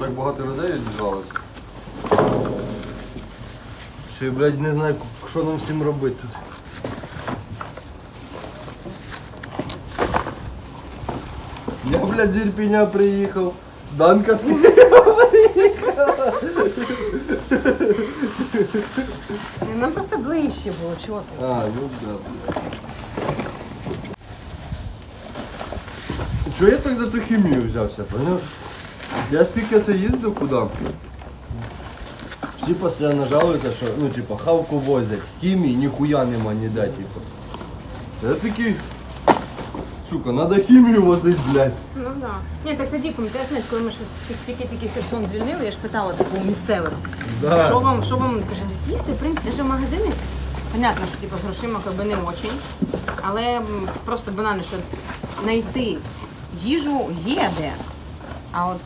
багато людей відбіжалося. Що я, блядь, не знаю, що нам всім робити тут. Я, блядь, з Ірпіня приїхав. Данка з Києва приїхала. Нам просто ближче було, чого ти? А, ну да, блядь. Чого я так за ту хімію взявся, поняв? Я скільки це їздив куди? Всі постійно жалуються, що ну типа хавку возять, хімії ніхуя нема ніде, типу. Я такий, сука, надо хімію возить, блядь. Ну да. Ні, так тоді, пам'ятаєш, навіть коли ми щось тільки тільки Херсон звільнили, я ж питала типу у місцевих. Да. Що вам, що вам каже, їсти, в принципі, навіть в магазини. Понятно, що типу, з грошима как би, не очень. Але м, просто банально, що знайти їжу є де. А от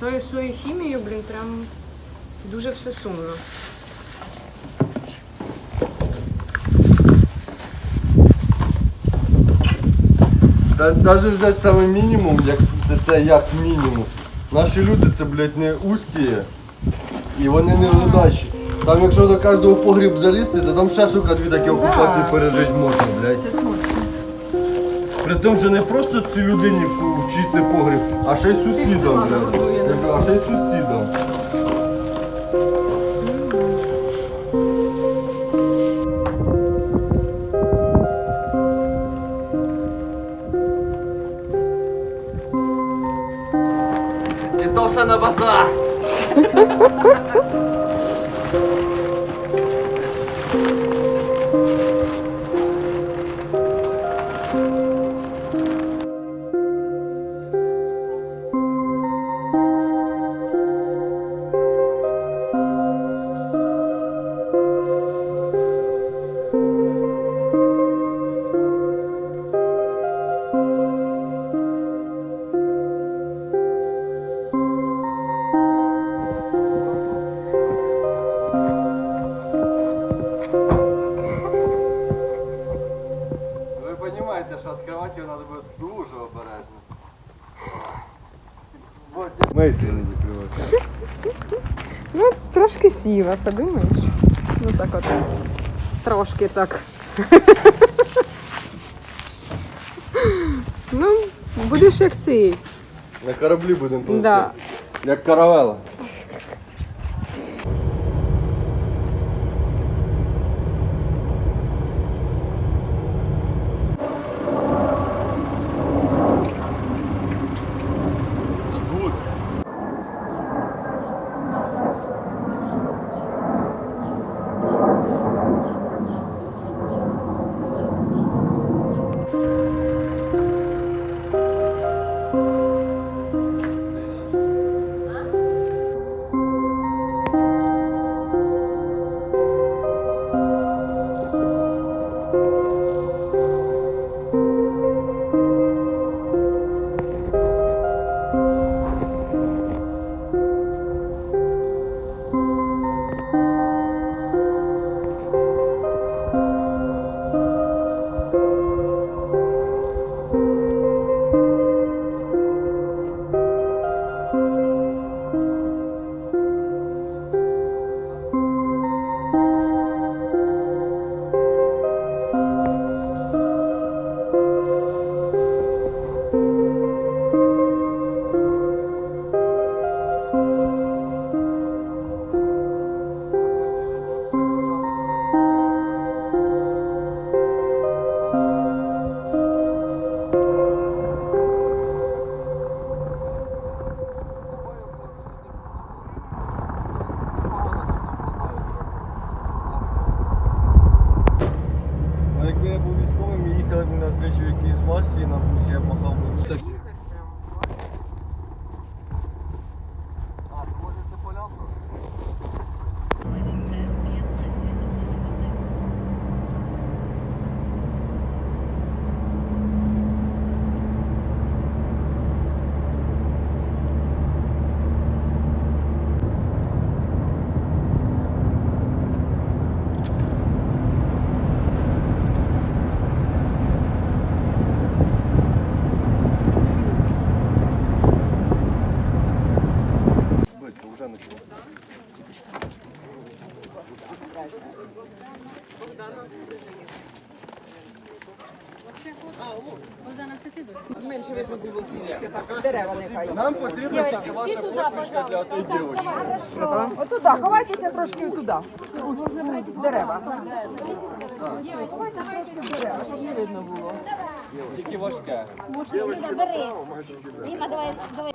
цією своєю хімією, блін, прям дуже все сумно. Навіть взяти саме мінімум, як це, як мінімум. Наші люди це, блядь, не узькі і вони не ледачі. Там якщо до кожного погріб залізти, то там ще, сука, дві такі окупації пережити можна, блядь. При тому, що не просто цій людині вчити погріб, а ще й сусідам, блядь. Я кажу, А ще й сусідам. І то все на базар. дуже обережно. Мейте не закривати. Ну, трошки сіла, подумаєш. Ну так от. Трошки так. ну, будеш як цей. На кораблі будемо плисти. Да. Як каравела. Thank you. Для тої дівчинки. Отуда, ховайтеся трошки туди. Дерева. Дерева, щоб не видно було. Тільки важке. Дима, давай, давай.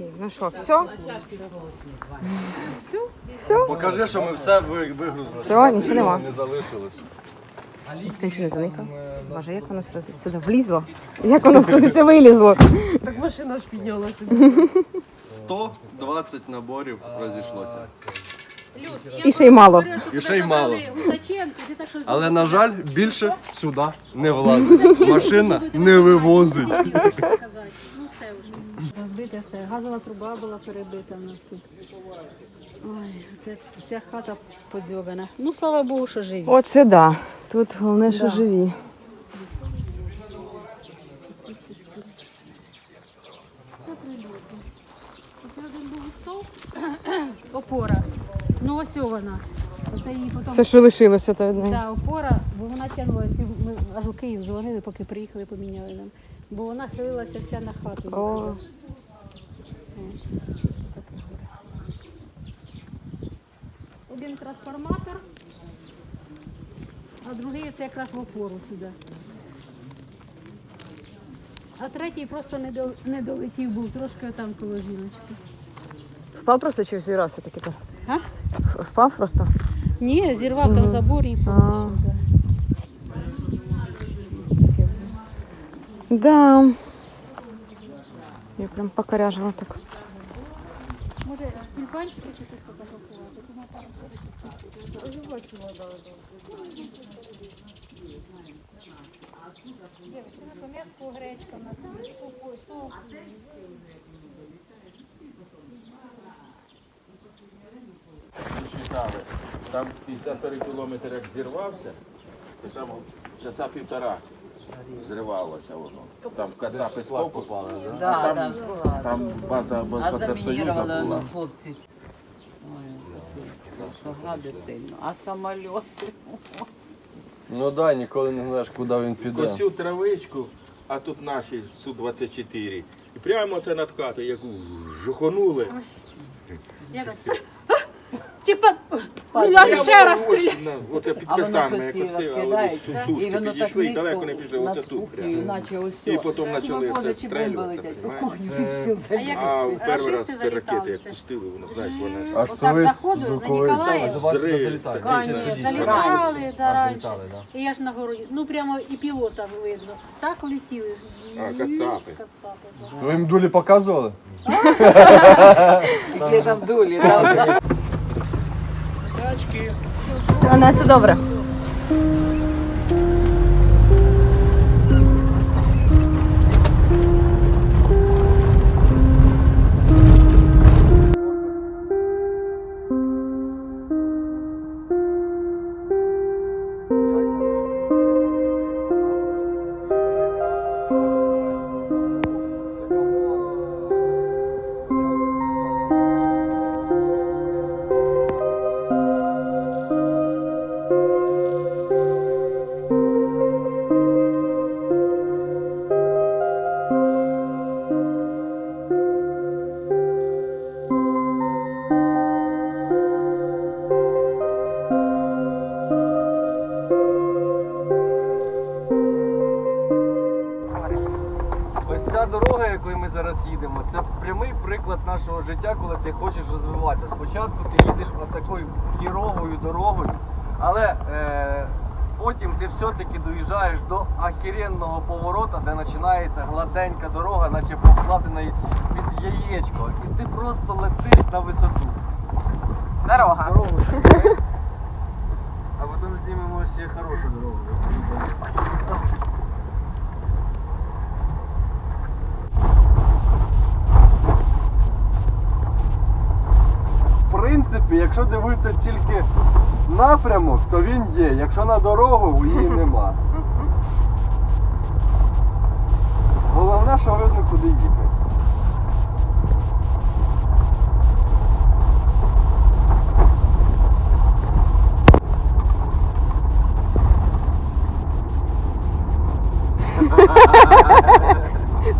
Окей, ну що, все? Покажи, що ми все ви- вигрузили. Все, нічого нема. Не залишилось. Ти нічого не заникав? Боже, як воно все сюди влізло? Як воно все звідси вилізло? 120 наборів розійшлося. І ще й мало. І ще й мало. Зачем? Ти так що Але, на жаль, більше сюди не влазить. Машина не вивозить. Ну все вже. Розбите все. Газова труба була перебита в нас тут. Ой, це вся хата подзьогана. Ну, слава Богу, що живі. Оце да. Тут головне, що живі. Оце один був стовп, опора. Ну ось вона. Оце її потім. Все, що лишилося, то одне. Да, опора, бо вона тягнула, ці- ми аж у Київ дзвонили, поки приїхали, поміняли нам. Бо вона хилилася вся на хату. О. Один трансформатор, а другий це якраз в опору сюди. А третій просто не, до, не долетів був, трошки там коло жіночки. Впав просто чи зірався таки то? А? Впав просто? Ні, зірвав там забор і. Да. Да. Я прям покоряжила так. Тюльпанчики чи фотографувати? Тому там пом'язку, гречка, суп. Там 53 кілометри як зірвався, і там часа півтора зривалося воно. Там кацапи стовп попали, а Да, там, да, там база А замінірували була. ну, хлопці. Ой, просто сильно. А самольоти? Ну да, ніколи не знаєш, куди він піде. Косю травичку, а тут наші Су-24. І прямо це над хатою, як жухонули. Типа, я ще раз стріляю. Оце під А воно кастанами, як ці оси, а розкидається, сушки і воно так підійшли, і низько далеко не пішли, над оце тут кухнею, прямо. наче ось І потім почали це стрелюватися, летять. понімаєш? А в перший раз ці ракети, як пустили, воно знаєш, вони ж Ну, Отак заходили на Ніколаїв, зрив. залітали да, раніше. І я ж на городі. Ну прямо і пілота видно. Так летіли. А, кацапи. Кацапи, да. Ви їм дулі показували? Які там дулі, там. У нас все добре. якою ми зараз їдемо. Це прямий приклад нашого життя, коли ти хочеш розвиватися. Спочатку ти їдеш такою хіровою дорогою, але е, потім ти все-таки доїжджаєш до ахіренного поворота, де починається гладенька дорога, наче покладена під яєчко. І ти просто летиш на висоту. Дорога. Дорогу. А потім знімемо ще хорошу дорогу. принципі, якщо дивитися тільки напрямок, то він є. Якщо на дорогу, її нема. Головне, що видно, куди їхати.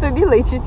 Тобі личить.